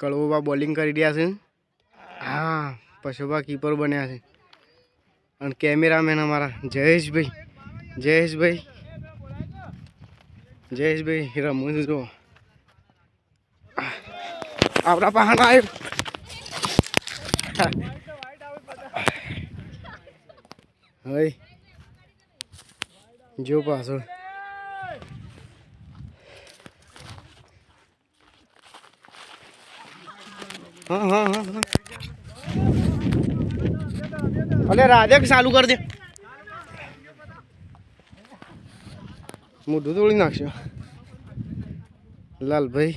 કળવોબા bowling કરી રહ્યા છે. હા પશુભા કીપર બન્યા છે. અને કેમેરામેન અમારા, જયેશભાઈ જયેશભાઈ જયેશભાઈ રમવું છે જો. આપણા પહાણ આવ્યો હવે જો પાછળ હા હા હા હા અલે રાધે ચાલુ કરી દે. મોઢું તોડી નાખશો લાલભાઈ.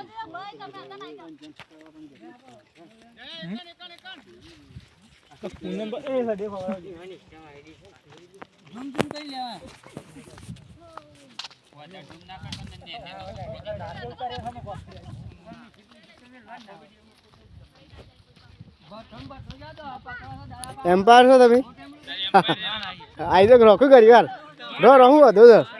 આ ઈ એમ્પાયર છો તમે આઈ તો રોકું કરી વાર રો રહું હતું સર